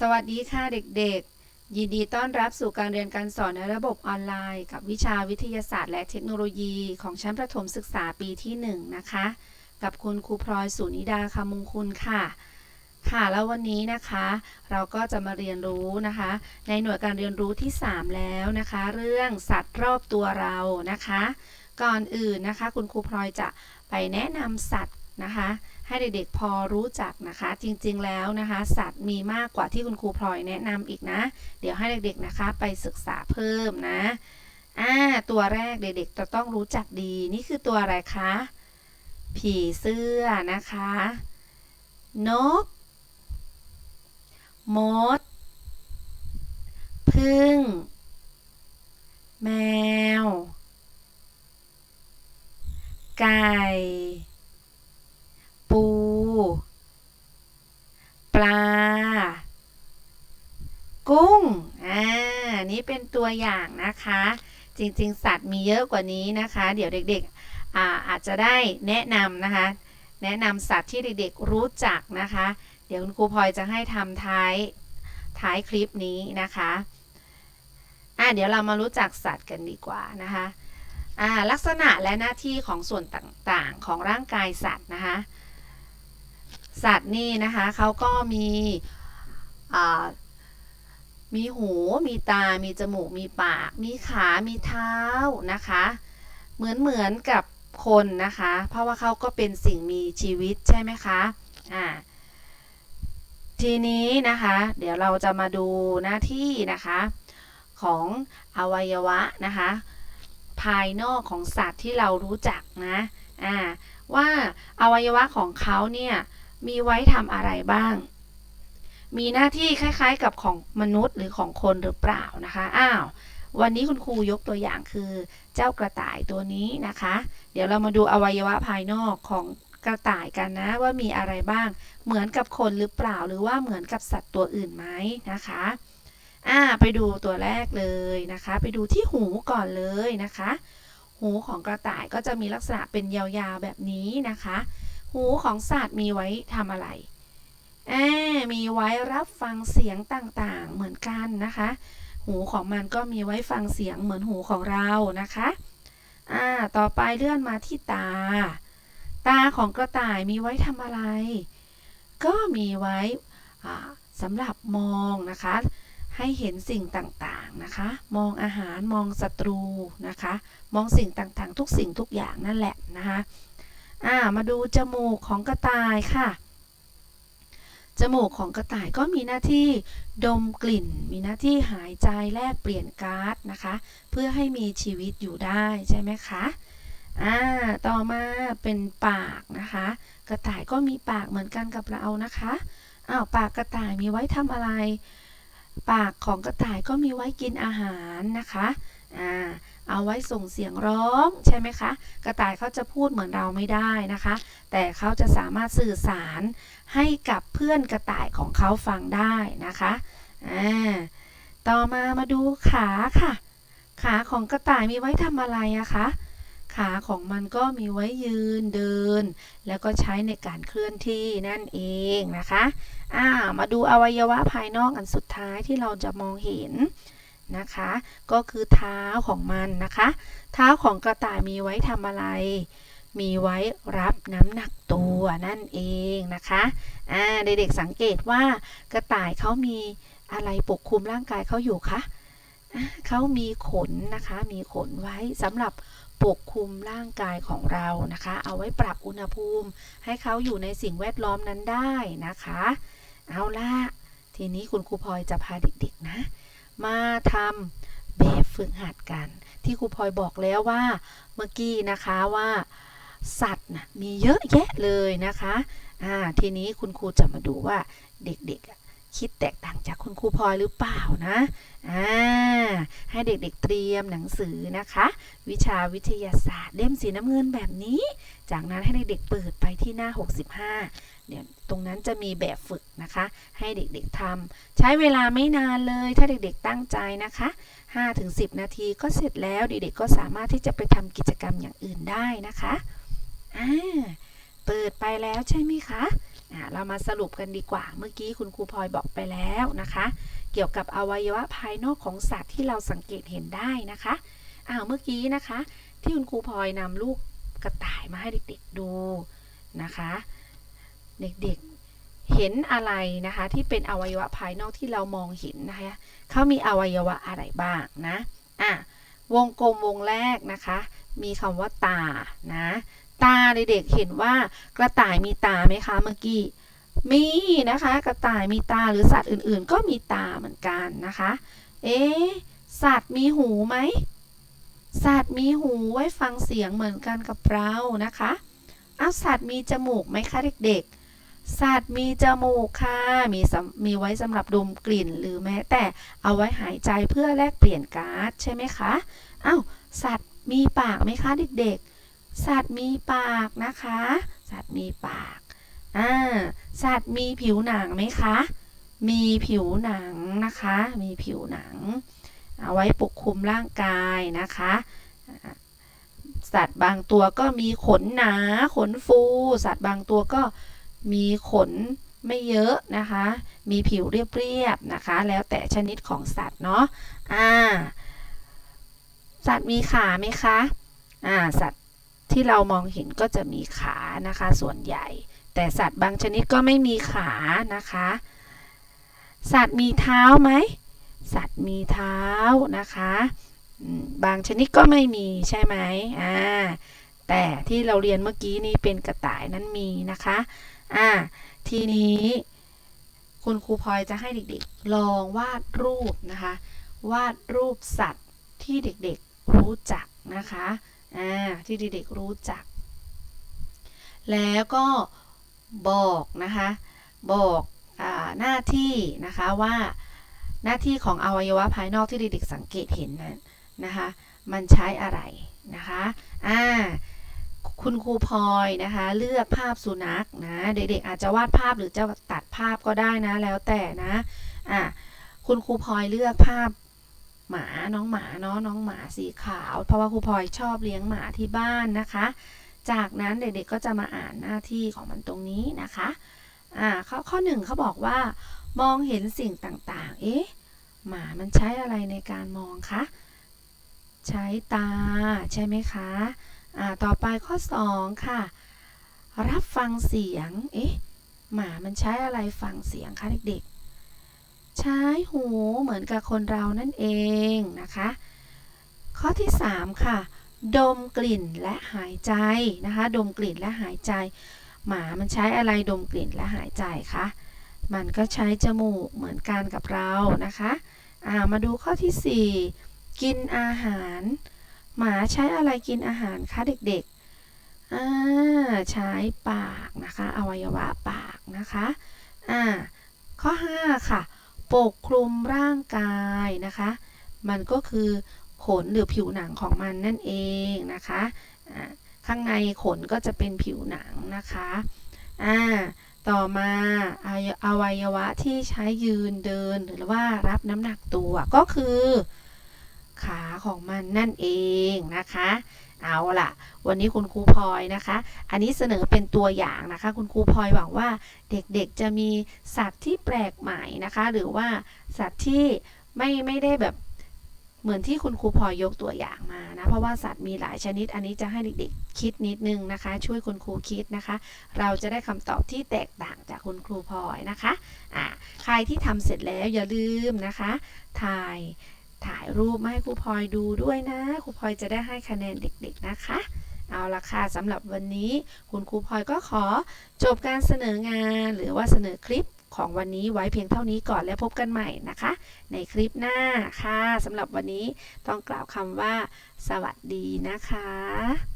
สวัสดีค่ะเด็กๆ ยินดีต้อนรับสู่การเรียนการสอนในระบบออนไลน์ กับวิชาวิทยาศาสตร์และเทคโนโลยีของชั้นประถมศึกษาปีที่ 1 นะคะ กับคุณครูพลอยสุนิดาคำมงคุณค่ะ ค่ะแล้ววันนี้นะคะ เราก็จะมาเรียนรู้นะคะ ในหน่วยการเรียนรู้ที่ 3 แล้วนะคะ เรื่องสัตว์รอบตัวเรานะคะ ก่อนอื่นนะคะ คุณครูพลอยจะไปแนะนำสัตว์ นะคะ ให้เด็กๆพอรู้จักนะคะ จริงๆแล้วนะคะ สัตว์มีมากกว่าที่คุณครูพลอยแนะนำอีกนะ เดี๋ยวให้เด็กๆนะคะไปศึกษาเพิ่มนะอ่าตัวแรกเด็กๆจะต้องรู้จักดี นี่คือตัวอะไรคะ ผีเสื้อนะคะ นก มด พึ่ง แมว ไก่ ปู ปลา กุ้ง อ่า นี่เป็นตัวอย่างนะคะ จริง ๆ สัตว์มีเยอะกว่านี้นะคะ เดี๋ยวเด็กๆอาอาจจะได้แนะนำนะคะ แนะนำสัตว์ที่เด็กๆรู้จักนะคะ เดี๋ยวคุณครูพลอยจะให้ทำท้ายท้ายคลิปนี้นะคะอ่าเดี๋ยวเรามารู้จักสัตว์กันดีกว่านะคะอ่าลักษณะและหน้าที่ของส่วนต่างๆ ของร่างกายสัตว์นะคะ สัตว์นี่นะคะเขาก็มีมีหู มีตา มีจมูก มีปาก มีขา มีเท้านะคะ เหมือนเหมือนกับคนนะคะ เพราะว่าเขาก็เป็นสิ่งมีชีวิตใช่ไหมคะอ่าทีนี้นะคะ เดี๋ยวเราจะมาดูหน้าที่นะคะของอวัยวะนะคะ ภายนอกของสัตว์ที่เรารู้จักนะอ่าว่าอวัยวะของเขาเนี่ย มีไว้ทำอะไรบ้าง มีหน้าที่คล้ายๆกับของมนุษย์หรือของคนหรือเปล่านะคะ อ้าว วันนี้คุณครูยกตัวอย่างคือเจ้ากระต่ายตัวนี้นะคะ เดี๋ยวเรามาดูอวัยวะภายนอกของกระต่ายกันนะว่ามีอะไรบ้าง เหมือนกับคนหรือเปล่าหรือว่าเหมือนกับสัตว์ตัวอื่นไหมนะคะ อ่า ไปดูตัวแรกเลยนะคะ ไปดูที่หูก่อนเลยนะคะ หูของกระต่ายก็จะมีลักษณะเป็นยาวๆแบบนี้นะคะ หูของสัตว์มีไว้ทำอะไรแอบมีไว้รับฟังเสียงต่างๆ เหมือนกันนะคะ หูของมันก็มีไว้ฟังเสียงเหมือนหูของเรานะคะอ่าต่อไปเลื่อนมาที่ตา ตาของกระต่ายมีไว้ทำอะไร ก็มีไว้อ่าสำหรับมองนะคะ ให้เห็นสิ่งต่างๆนะคะ มองอาหารมองศัตรูนะคะ มองสิ่งต่างๆ ทุกสิ่งทุกอย่างนั่นแหละนะคะ อ่ามาดูจมูกของกระต่ายค่ะ จมูกของกระต่ายก็มีหน้าที่ดมกลิ่น มีหน้าที่หายใจแลกเปลี่ยนก๊าซนะคะ เพื่อให้มีชีวิตอยู่ได้ใช่ไหมคะอ่าต่อมาเป็นปากนะคะ กระต่ายก็มีปากเหมือนกันกับเรานะคะอ้าวปากกระต่ายมีไว้ทำอะไร ปากของกระต่ายก็มีไว้กินอาหารนะคะ อ่าเอาไว้ส่งเสียงร้องใช่ไหมคะ กระต่ายเขาจะพูดเหมือนเราไม่ได้นะคะ แต่เขาจะสามารถสื่อสารให้กับเพื่อนกระต่ายของเขาฟังได้นะคะอ่าต่อมามาดูขาค่ะ ขาของกระต่ายมีไว้ทำอะไรอะคะ ขาของมันก็มีไว้ยืนเดิน แล้วก็ใช้ในการเคลื่อนที่นั่นเองนะคะอ่ามาดูอวัยวะภายนอกอันสุดท้ายที่เราจะมองเห็น นะคะ ก็คือเท้าของมันนะคะ เท้าของกระต่ายมีไว้ทำอะไร มีไว้รับน้ำหนักตัวนั่นเองนะคะอ่าเด็กๆสังเกตว่ากระต่ายเขามีอะไรปกคลุมร่างกายเขาอยู่คะเขามีขนนะคะ มีขนไว้สำหรับปกคลุมร่างกายของเรานะคะ เอาไว้ปรับอุณหภูมิ ให้เขาอยู่ในสิ่งแวดล้อมนั้นได้นะคะ เอาล่ะทีนี้คุณครูพลอยจะพาเด็กๆนะ มาทำแบบฝึกหัดกัน ที่ครูพลอยบอกแล้วว่าเมื่อกี้นะคะว่าสัตว์นะมีเยอะแยะเลยนะคะ อ่า ทีนี้คุณครูจะมาดูว่าเด็กๆ คิดแตกต่างจากคุณครูพลอยหรือเปล่านะอ่าให้เด็กๆเตรียมหนังสือนะคะ วิชาวิทยาศาสตร์เล่มสีน้ำเงินแบบนี้ จากนั้นให้เด็กๆเปิดไปที่หน้า 65 เดี๋ยวตรงนั้นจะมีแบบฝึกนะคะ ให้เด็กๆทำใช้เวลาไม่นานเลยถ้าเด็กๆตั้งใจนะคะ 5-10 นาทีก็เสร็จแล้วเด็กๆก็สามารถที่จะไปทำกิจกรรมอย่างอื่นได้นะคะอ่าเปิดไปแล้วใช่ไหมคะ เรามาสรุปกันดีกว่า เมื่อกี้คุณครูพลอยบอกไปแล้วนะคะ เกี่ยวกับอวัยวะภายนอกของสัตว์ที่เราสังเกตเห็นได้นะคะอ้าวเมื่อกี้นะคะ ที่คุณครูพลอยนำลูกกระต่ายมาให้เด็กๆดูนะคะ เด็กๆเห็นอะไรนะคะ ที่เป็นอวัยวะภายนอกที่เรามองเห็นนะคะเขามีอวัยวะอะไรบ้างนะอะวงกลมวงแรกนะคะ มีคำว่าตานะ ตาเด็กๆเห็นว่ากระต่ายมีตาไหมคะเมื่อกี้มีนะคะ กระต่ายมีตาหรือสัตว์อื่นๆ ก็มีตาเหมือนกันนะคะ เอ๊สัตว์มีหูไหมสัตว์มีหูไว้ฟังเสียงเหมือนกันกับเรานะคะอ้าวสัตว์มีจมูกไหมคะเด็กๆ สัตว์มีจมูกค่ะ มีมีไว้สำหรับดมกลิ่น หรือแม้แต่เอาไว้หายใจเพื่อแลกเปลี่ยนก๊าซใช่ไหมคะอ้าวสัตว์มีปากไหมคะเด็กๆ สัตว์มีปากนะคะ สัตว์มีปาก อ่า สัตว์มีผิวหนังไหมคะ มีผิวหนังนะคะ มีผิวหนัง เอาไว้ปกคลุมร่างกายนะคะอ่าสัตว์บางตัวก็มีขนหนา ขนฟู สัตว์บางตัวก็มีขนไม่เยอะนะคะ มีผิวเรียบๆนะคะ แล้วแต่ชนิดของสัตว์เนาะ อ่า สัตว์มีขาไหมคะ อ่า สัตว์ ที่เรามองเห็นก็จะมีขานะคะ ส่วนใหญ่ แต่สัตว์บางชนิดก็ไม่มีขานะคะ สัตว์มีเท้าไหมสัตว์มีเท้านะคะบางชนิดก็ไม่มีใช่ไหมอ่าแต่ที่เราเรียนเมื่อกี้นี่เป็นกระต่ายนั้นมีนะคะอ่าทีนี้คุณครูพลอยจะให้เด็กๆ ลองวาดรูปนะคะ วาดรูปสัตว์ที่เด็กๆรู้จักนะคะ อ่าที่เด็กๆรู้จัก แล้วก็บอกนะคะ บอกอหน้าที่นะคะว่าหน้าที่ของอวัยวะภายนอกที่เด็กๆสังเกตเห็นนั้นนะคะ มันใช้อะไรนะคะอ่าคุณครูพลอยนะคะ เลือกภาพสุนัขนะ เด็กๆอาจจะวาดภาพหรือจะตัดภาพก็ได้นะแล้วแต่นะอ่าคุณครูพลอยเลือกภาพ หมาน้องหมาเนาะน้องหมาสีขาว เพราะว่าครูพลอยชอบเลี้ยงหมาที่บ้านนะคะ จากนั้นเด็กๆก็จะมาอ่านหน้าที่ของมันตรงนี้นะคะอ่าข้อข้อหนึ่งเขาบอกว่ามองเห็นสิ่งต่างๆ เอ๊ะหมามันใช้อะไรในการมองคะใช้ตาใช่ไหมคะอ่าต่อไปข้อสองค่ะ รับฟังเสียง เอ๊ะหมามันใช้อะไรฟังเสียงคะเด็กๆ ใช้หูเหมือนกับคนเรานั่นเองนะคะ ข้อที่สามค่ะ ดมกลิ่นและหายใจนะคะ ดมกลิ่นและหายใจ หมามันใช้อะไรดมกลิ่นและหายใจคะมันก็ใช้จมูกเหมือนกันกับเรานะคะามาดูข้อที่สี่กินอาหาร หมาใช้อะไรกินอาหารคะเด็กๆอ่าใช้ปากนะคะ อวัยวะปากนะคะอ่าข้อห้าค่ะ ปกคลุมร่างกายนะคะ มันก็คือขนหรือผิวหนังของมันนั่นเองนะคะข้างในขนก็จะเป็นผิวหนังนะคะอ่าต่อมาออวัยวะที่ใช้ยืนเดินหรือว่ารับน้ำหนักตัวก็คือ ขาของมันนั่นเองนะคะ เอาล่ะ วันนี้คุณครูพลอยนะคะ อันนี้เสนอเป็นตัวอย่างนะคะ คุณครูพลอยหวังว่าเด็กๆจะมีสัตว์ที่แปลกใหม่นะคะ หรือว่าสัตว์ที่ไม่ไม่ได้แบบเหมือนที่คุณครูพลอยยกตัวอย่างมานะ เพราะว่าสัตว์มีหลายชนิด อันนี้จะให้เด็กๆคิดนิดนึงนะคะ ช่วยคุณครูคิดนะคะ เราจะได้คำตอบที่แตกต่างจากคุณครูพลอยนะคะอ่าใครที่ทำเสร็จแล้วอย่าลืมนะคะ ถ่าย ถ่ายรูปมาให้ครูพลอยดูด้วยนะครูพลอยจะได้ให้คะแนนเด็ก ๆ นะคะ เอาละค่ะสำหรับวันนี้ คุณครูพลอยก็ขอจบการเสนองาน หรือว่าเสนอคลิปของวันนี้ไว้เพียงเท่านี้ก่อนแล้วพบกันใหม่นะคะ ในคลิปหน้าค่ะสำหรับวันนี้ต้องกล่าวคำว่า สวัสดีนะคะ